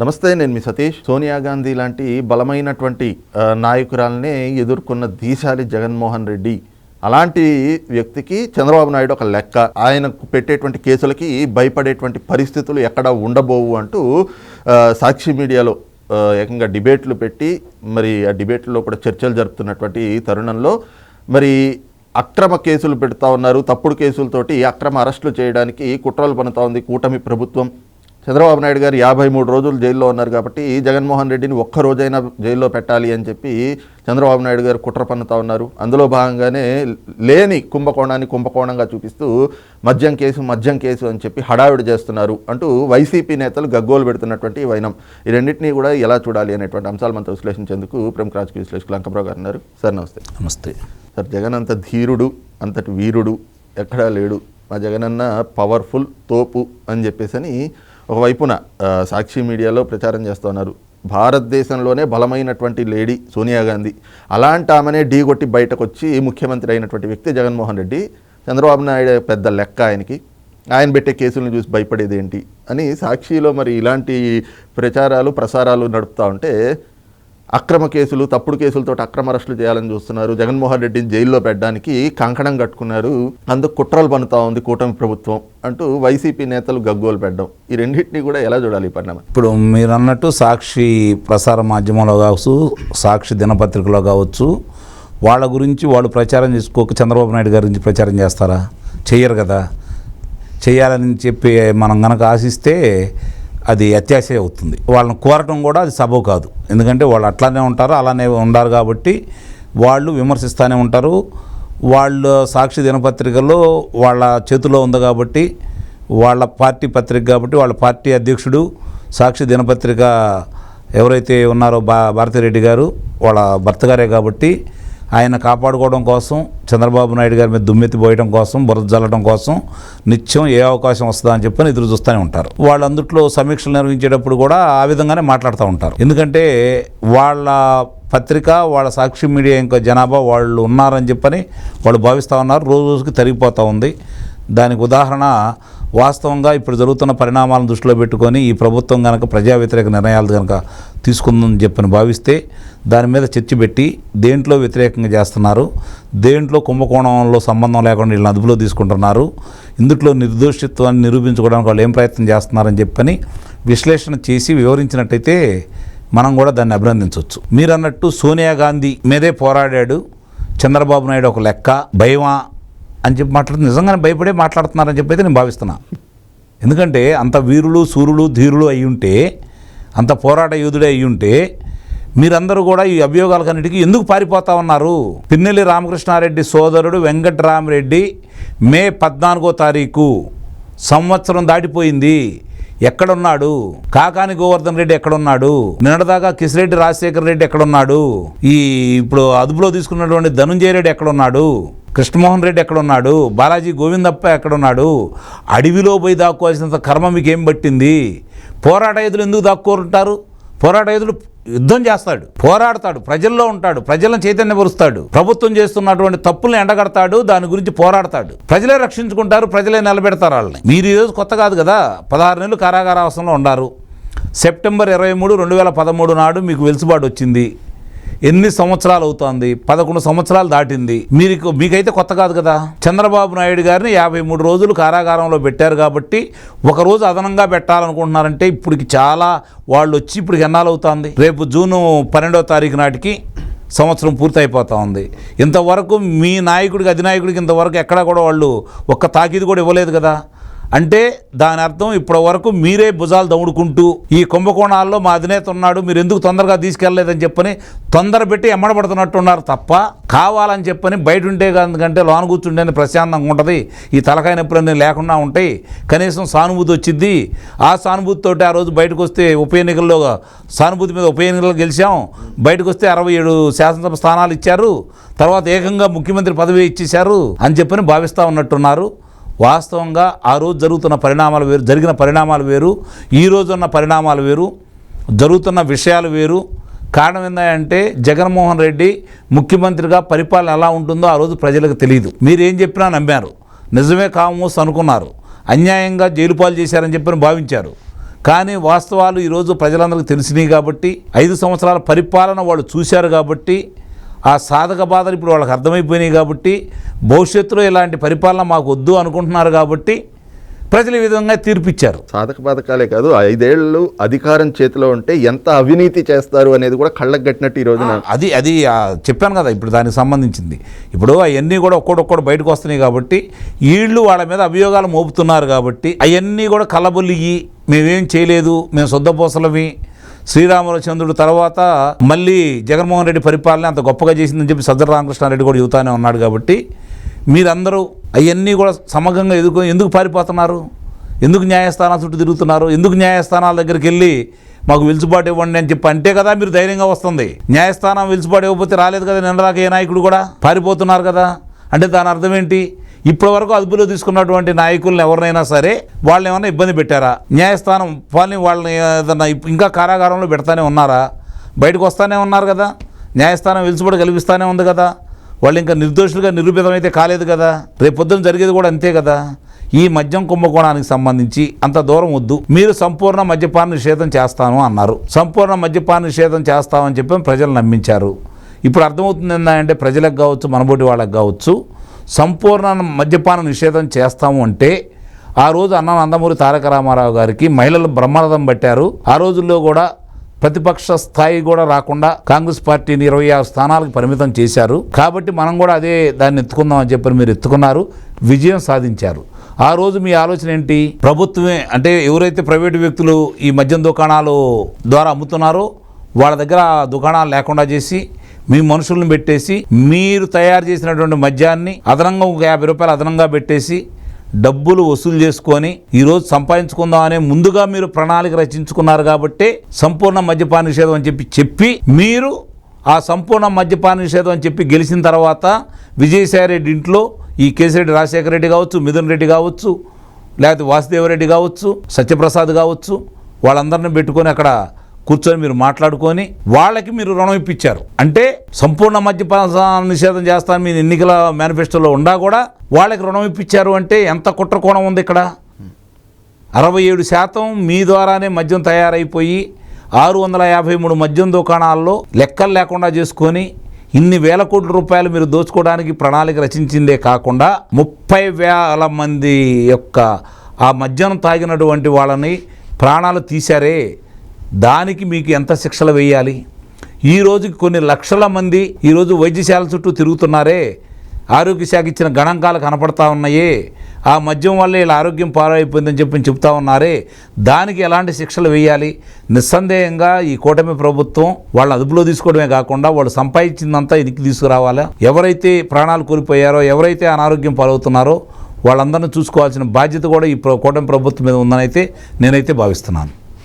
నమస్తే నేను మీ సతీష్. సోనియా గాంధీ లాంటి బలమైనటువంటి నాయకురాల్ని ఎదుర్కొన్న దీశాలి జగన్మోహన్ రెడ్డి అలాంటి వ్యక్తికి చంద్రబాబు నాయుడు ఒక లెక్క. ఆయనకు పెట్టేటువంటి కేసులకి భయపడేటువంటి పరిస్థితులు ఎక్కడ ఉండబోవు అంటూ సాక్షి మీడియాలో ఏకంగా డిబేట్లు పెట్టి మరి ఆ డిబేట్లో కూడా చర్చలు జరుపుతున్నటువంటి తరుణంలో మరి అక్రమ కేసులు పెడతా ఉన్నారు. తప్పుడు కేసులతోటి అక్రమ అరెస్టులు చేయడానికి కుట్రలు పనుతా ఉంది కూటమి ప్రభుత్వం. చంద్రబాబు నాయుడు గారు యాభై మూడు రోజులు జైల్లో ఉన్నారు కాబట్టి జగన్మోహన్ రెడ్డిని ఒక్క రోజైనా జైల్లో పెట్టాలి అని చెప్పి చంద్రబాబు నాయుడు గారు కుట్ర పన్నుతా ఉన్నారు. అందులో భాగంగానే లేని కుంభకోణాన్ని కుంభకోణంగా చూపిస్తూ మద్యం కేసు మద్యం కేసు అని చెప్పి హడావిడి చేస్తున్నారు అంటూ వైసీపీ నేతలు గగ్గోలు పెడుతున్నటువంటి వైనం. ఈ రెండింటినీ కూడా ఎలా చూడాలి అనేటువంటి అంశాలు మనతో విశ్లేషించేందుకు ప్రముఖ రాజకీయ విశ్లేషకులు అంకప్రావు గారు ఉన్నారు. సార్ నమస్తే. నమస్తే. సార్ జగన్ అంత ధీరుడు అంతటి వీరుడు ఎక్కడా లేడు. మా జగనన్న పవర్ఫుల్ తోపు అని చెప్పేసి అని ఒకవైపున సాక్షి మీడియాలో ప్రచారం చేస్తున్నారు. భారతదేశంలోనే బలమైనటువంటి లేడీ సోనియా గాంధీ. అలాంటి ఆమెనే ఢీగొట్టి బయటకు వచ్చి ముఖ్యమంత్రి అయినటువంటి వ్యక్తి జగన్మోహన్ రెడ్డి చంద్రబాబు నాయుడు పెద్ద లెక్క ఆయనకి. ఆయన పెట్టే కేసులను చూసి భయపడేది ఏంటి అని సాక్షిలో మరి ఇలాంటి ప్రచారాలు ప్రసారాలు నడుపుతూ ఉంటే అక్రమ కేసులు తప్పుడు కేసులతో అక్రమ అరెస్టులు చేయాలని చూస్తున్నారు. జగన్మోహన్ రెడ్డిని జైల్లో పెట్టడానికి కంకణం కట్టుకున్నారు. అందుకు కుట్రలు పనుతా ఉంది కూటమి ప్రభుత్వం అంటూ వైసీపీ నేతలు గగ్గోలు పెట్టడం. ఈ రెండింటినీ కూడా ఎలా చూడాలి ఈ పరిణామం? ఇప్పుడు మీరు అన్నట్టు సాక్షి ప్రసార మాధ్యమంలో కావచ్చు సాక్షి దినపత్రికలో కావచ్చు వాళ్ళ గురించి వాళ్ళు ప్రచారం చేసుకోక చంద్రబాబు నాయుడు గారి గురించి ప్రచారం చేస్తారా? చెయ్యరు కదా. చేయాలని చెప్పి మనం గనక ఆశిస్తే అది అత్యాశ అవుతుంది. వాళ్ళని కోరటం కూడా అది సబబు కాదు. ఎందుకంటే వాళ్ళు అట్లానే ఉంటారు అలానే ఉండారు కాబట్టి వాళ్ళు విమర్శిస్తూనే ఉంటారు. వాళ్ళు సాక్షి దినపత్రికలో వాళ్ళ చేతిలో ఉంది కాబట్టి వాళ్ళ పార్టీ పత్రిక కాబట్టి వాళ్ళ పార్టీ అధ్యక్షుడు సాక్షి దినపత్రిక ఎవరైతే ఉన్నారో బా భారతిరెడ్డి గారు వాళ్ళ భర్త గారే కాబట్టి ఆయన కాపాడుకోవడం కోసం చంద్రబాబు నాయుడు గారి మీద దుమ్మెత్తి పోయడం కోసం బురద జల్లడం కోసం నిత్యం ఏ అవకాశం వస్తుందా అని చెప్పని ఎదురు చూస్తూనే ఉంటారు. వాళ్ళందుట్లో సమీక్షలు నిర్వహించేటప్పుడు కూడా ఆ విధంగానే మాట్లాడుతూ ఉంటారు. ఎందుకంటే వాళ్ళ పత్రిక వాళ్ళ సాక్షి మీడియా ఇంకా జనాభా వాళ్ళు ఉన్నారని చెప్పని వాళ్ళు భావిస్తూ ఉన్నారు. రోజు రోజుకి తరిగిపోతూ ఉంది. దానికి ఉదాహరణ వాస్తవంగా ఇప్పుడు జరుగుతున్న పరిణామాలను దృష్టిలో పెట్టుకొని ఈ ప్రభుత్వం కనుక ప్రజా వ్యతిరేక నిర్ణయాలు కనుక తీసుకుందని చెప్పని భావిస్తే దాని మీద చర్చ పెట్టి దేంట్లో వ్యతిరేకంగా చేస్తున్నారు దేంట్లో కుంభకోణంలో సంబంధం లేకుండా వీళ్ళని అదుపులో తీసుకుంటున్నారు ఇందుట్లో నిర్దోషిత్వాన్ని నిరూపించుకోవడానికి వాళ్ళు ఏం ప్రయత్నం చేస్తున్నారని చెప్పని విశ్లేషణ చేసి వివరించినట్టయితే మనం కూడా దాన్ని అభినందించవచ్చు. మీరు అన్నట్టు సోనియా గాంధీ మీదే పోరాడాడు చంద్రబాబు నాయుడు ఒక లెక్క భయమా? అని చెప్పి మాట్లాడుతూ నిజంగానే భయపడే మాట్లాడుతున్నారని చెప్పి అయితే నేను భావిస్తున్నా. ఎందుకంటే అంత వీరులు సూర్యులు ధీరులు అయి ఉంటే అంత పోరాట యోధుడే అయి ఉంటే మీరందరూ కూడా ఈ అభియోగాలకన్నిటికీ ఎందుకు పారిపోతా ఉన్నారు? పిన్నెల్లి రామకృష్ణారెడ్డి సోదరుడు వెంకట్రామరెడ్డి మే పద్నాలుగో తారీఖు సంవత్సరం దాటిపోయింది. ఎక్కడున్నాడు? కాకాని గోవర్ధన్ రెడ్డి ఎక్కడున్నాడు? నిన్నటిదాకా కిసిరెడ్డి రాజశేఖర రెడ్డి ఎక్కడున్నాడు? ఈ ఇప్పుడు అదుపులో తీసుకున్నటువంటి ధనుంజయ రెడ్డి ఎక్కడున్నాడు? కృష్ణమోహన్ రెడ్డి ఎక్కడున్నాడు? బాలాజీ గోవిందప్ప ఎక్కడున్నాడు? అడవిలో పోయి దాక్కోవాల్సినంత కర్మ మీకేం పట్టింది? పోరాట ఎదులు ఎందుకు దాక్కోరుంటారు? పోరాట ఎదులు యుద్ధం చేస్తాడు పోరాడతాడు ప్రజల్లో ఉంటాడు ప్రజలను చైతన్యపరుస్తాడు ప్రభుత్వం చేస్తున్నటువంటి తప్పులను ఎండగడతాడు దాని గురించి పోరాడతాడు. ప్రజలే రక్షించుకుంటారు ప్రజలే నిలబెడతారు వాళ్ళని. మీరు ఈరోజు కొత్త కాదు కదా? పదహారు నెలలు కారాగారావాసంలో ఉన్నారు. సెప్టెంబర్ ఇరవై మూడు రెండు వేల పదమూడు నాడు మీకు వెలుసుబాటు వచ్చింది. ఎన్ని సంవత్సరాలు అవుతోంది? పదకొండు సంవత్సరాలు దాటింది. మీరు మీకైతే కొత్త కాదు కదా? చంద్రబాబు నాయుడు గారిని యాభై మూడు రోజులు కారాగారంలో పెట్టారు కాబట్టి ఒక రోజు అదనంగా పెట్టాలనుకుంటున్నారంటే ఇప్పటికి చాలా వాళ్ళు వచ్చి ఇప్పటికి ఎన్నాళ్ళు రేపు జూను పన్నెండవ తారీఖు నాటికి సంవత్సరం పూర్తయిపోతా ఉంది ఇంతవరకు మీ నాయకుడికి అధినాయకుడికి ఇంతవరకు ఎక్కడా కూడా వాళ్ళు ఒక్క తాకీదు కూడా ఇవ్వలేదు కదా? అంటే దాని అర్థం ఇప్పటి వరకు మీరే భుజాలు దౌడుకుంటూ ఈ కుంభకోణాల్లో మా అధినేత ఉన్నాడు మీరు ఎందుకు తొందరగా తీసుకెళ్ళలేదని చెప్పని తొందర పెట్టి ఎమ్మడబడుతున్నట్టున్నారు తప్ప కావాలని చెప్పని బయట ఉంటే కంటే లోన కూర్చుంటేనే ప్రశాంతంగా ఉంటుంది. ఈ తలకాయ నొప్పులన్నీ లేకుండా ఉంటాయి. కనీసం సానుభూతి వచ్చింది ఆ సానుభూతితోటి ఆ రోజు బయటకు వస్తే ఉప ఎన్నికల్లో సానుభూతి మీద ఉప ఎన్నికల్లో గెలిచాం. బయటకు వస్తే అరవై ఏడు శాసనసభ స్థానాలు ఇచ్చారు. తర్వాత ఏకంగా ముఖ్యమంత్రి పదవి ఇచ్చేశారు అని చెప్పని భావిస్తూ ఉన్నట్టున్నారు. వాస్తవంగా ఆ రోజు జరుగుతున్న పరిణామాలు వేరు జరిగిన పరిణామాలు వేరు ఈ రోజు ఉన్న పరిణామాలు వేరు జరుగుతున్న విషయాలు వేరు. కారణం ఏంటంటే జగన్మోహన్ రెడ్డి ముఖ్యమంత్రిగా పరిపాలన ఎలా ఉంటుందో ఆ రోజు ప్రజలకు తెలియదు. మీరేం చెప్పినా నమ్మారు. నిజమే కామోస్ అనుకున్నారు అన్యాయంగా జైలు పాలు చేశారని చెప్పని భావించారు. కానీ వాస్తవాలు ఈరోజు ప్రజలందరికీ తెలిసినాయి కాబట్టి ఐదు సంవత్సరాల పరిపాలన వాళ్ళు చూశారు కాబట్టి ఆ సాధక బాధలు ఇప్పుడు వాళ్ళకి అర్థమైపోయినాయి కాబట్టి భవిష్యత్తులో ఇలాంటి పరిపాలన మాకు వద్దు అనుకుంటున్నారు కాబట్టి ప్రజలు ఈ విధంగా తీర్పిచ్చారు. సాధక బాధకాలే కాదు ఐదేళ్ళు అధికారం చేతిలో ఉంటే ఎంత అవినీతి చేస్తారు అనేది కూడా కళ్ళకు కట్టినట్టు ఈ రోజున. అది అది చెప్పాను కదా ఇప్పుడు దానికి సంబంధించింది. ఇప్పుడు అవన్నీ కూడా ఒక్కొక్కటి బయటకు వస్తున్నాయి కాబట్టి వీళ్ళు వాళ్ళ మీద అభియోగాలు మోపుతున్నారు కాబట్టి అవన్నీ కూడా కలబొల్లిగి మేమేం చేయలేదు మేము శుద్ధపోసలమి శ్రీరామచంద్రుడు తర్వాత మళ్ళీ జగన్మోహన్ రెడ్డి పరిపాలన అంత గొప్పగా చేసిందని చెప్పి సజ్జల రామకృష్ణారెడ్డి కూడా చెబుతానే ఉన్నాడు కాబట్టి మీరందరూ అవన్నీ కూడా సమగ్రంగా ఎదుర్కొని ఎందుకు పారిపోతున్నారు? ఎందుకు న్యాయస్థానాల చుట్టూ తిరుగుతున్నారు? ఎందుకు న్యాయస్థానాల దగ్గరికి వెళ్ళి మాకు వెలుసుబాటు ఇవ్వండి అని చెప్పి అంటే కదా మీరు ధైర్యంగా వస్తుంది. న్యాయస్థానం వెలుసుబాటు ఇవ్వకపోతే రాలేదు కదా నిన్నదాకా ఏ నాయకుడు కూడా? పారిపోతున్నారు కదా. అంటే దాని అర్థం ఏంటి? ఇప్పటి వరకు అదుపులో తీసుకున్నటువంటి నాయకులను ఎవరినైనా సరే వాళ్ళని ఏమైనా ఇబ్బంది పెట్టారా? న్యాయస్థానం వాళ్ళని వాళ్ళని ఏదన్నా ఇంకా కారాగారంలో పెడతానే ఉన్నారా? బయటకు వస్తానే ఉన్నారు కదా. న్యాయస్థానం వెలుసుబడి కల్పిస్తానే ఉంది కదా. వాళ్ళు ఇంకా నిర్దోషులుగా నిరూపితమైతే కాలేదు కదా. రేపు పొద్దున జరిగేది కూడా అంతే కదా. ఈ మద్యం కుంభకోణానికి సంబంధించి అంత దూరం వద్దు. మీరు సంపూర్ణ మద్యపాన నిషేధం చేస్తాను అన్నారు. సంపూర్ణ మద్యపాన నిషేధం చేస్తామని చెప్పి ప్రజలు నమ్మించారు. ఇప్పుడు అర్థమవుతుంది ఏంటంటే ప్రజలకు కావచ్చు మనబోటి వాళ్ళకి కావచ్చు సంపూర్ణ మద్యపాన నిషేధం చేస్తాము అంటే ఆ రోజు అన్న నందమూరి తారక రామారావు గారికి మహిళలు బ్రహ్మరథం పట్టారు. ఆ రోజుల్లో కూడా ప్రతిపక్ష స్థాయి కూడా రాకుండా కాంగ్రెస్ పార్టీని ఇరవై ఆరు స్థానాలకు పరిమితం చేశారు. కాబట్టి మనం కూడా అదే దాన్ని ఎత్తుకుందాం అని చెప్పి మీరు ఎత్తుకున్నారు. విజయం సాధించారు. ఆ రోజు మీ ఆలోచన ఏంటి? ప్రభుత్వమే అంటే ఎవరైతే ప్రైవేటు వ్యక్తులు ఈ మద్యం దుకాణాలు ద్వారా అమ్ముతున్నారో వాళ్ళ దగ్గర దుకాణాలు లేకుండా చేసి మీ మనుషులను పెట్టేసి మీరు తయారు చేసినటువంటి మద్యాన్ని అదనంగా ఒక యాభై రూపాయలు అదనంగా పెట్టేసి డబ్బులు వసూలు చేసుకొని ఈరోజు సంపాదించుకుందాం అనే ముందుగా మీరు ప్రణాళిక రచించుకున్నారు కాబట్టి సంపూర్ణ మద్యపాన నిషేధం అని చెప్పి చెప్పి మీరు ఆ సంపూర్ణ మద్యపాన నిషేధం అని చెప్పి గెలిచిన తర్వాత విజయసాయిరెడ్డి ఇంట్లో ఈ కేసిరెడ్డి రాజశేఖర రెడ్డి కావచ్చు మిథున్ రెడ్డి కావచ్చు లేకపోతే వాసుదేవరెడ్డి కావచ్చు సత్యప్రసాద్ కావచ్చు వాళ్ళందరిని పెట్టుకొని అక్కడ కూర్చొని మీరు మాట్లాడుకొని వాళ్ళకి మీరు రుణం ఇప్పించారు. అంటే సంపూర్ణ మద్యపాన నిషేధం చేస్తాను మీ ఎన్నికల మేనిఫెస్టోలో ఉండా కూడా వాళ్ళకి రుణం ఇప్పించారు అంటే ఎంత కుట్ర కోణం ఉంది ఇక్కడ? అరవై ఏడు శాతం మీ ద్వారానే మద్యం తయారైపోయి ఆరు వందల యాభై మూడు మద్యం దుకాణాల్లో లెక్కలు లేకుండా చేసుకొని ఇన్ని వేల కోట్ల రూపాయలు మీరు దోచుకోవడానికి ప్రణాళిక రచించిందే కాకుండా ముప్పై వేల మంది యొక్క ఆ మద్యం తాగినటువంటి వాళ్ళని ప్రాణాలు తీశారే. దానికి మీకు ఎంత శిక్షలు వేయాలి? ఈ రోజుకి కొన్ని లక్షల మంది ఈరోజు వైద్యశాల చుట్టూ తిరుగుతున్నారే. ఆరోగ్య శాఖ ఇచ్చిన గణాంకాలు కనపడతా ఉన్నాయే. ఆ మద్యం వల్ల ఇలా ఆరోగ్యం పారైపోయిందని చెప్పి చెప్తా ఉన్నారే. దానికి ఎలాంటి శిక్షలు వేయాలి? నిస్సందేహంగా ఈ కూటమి ప్రభుత్వం వాళ్ళని అదుపులో తీసుకోవడమే కాకుండా వాళ్ళు సంపాదించిందంతా ఇదికి తీసుకురావాలా? ఎవరైతే ప్రాణాలు కోల్పోయారో ఎవరైతే అనారోగ్యం పాలవుతున్నారో వాళ్ళందరినీ చూసుకోవాల్సిన బాధ్యత కూడా ఈ కూటమి ప్రభుత్వం మీద ఉందని అయితే నేనైతే భావిస్తున్నాను.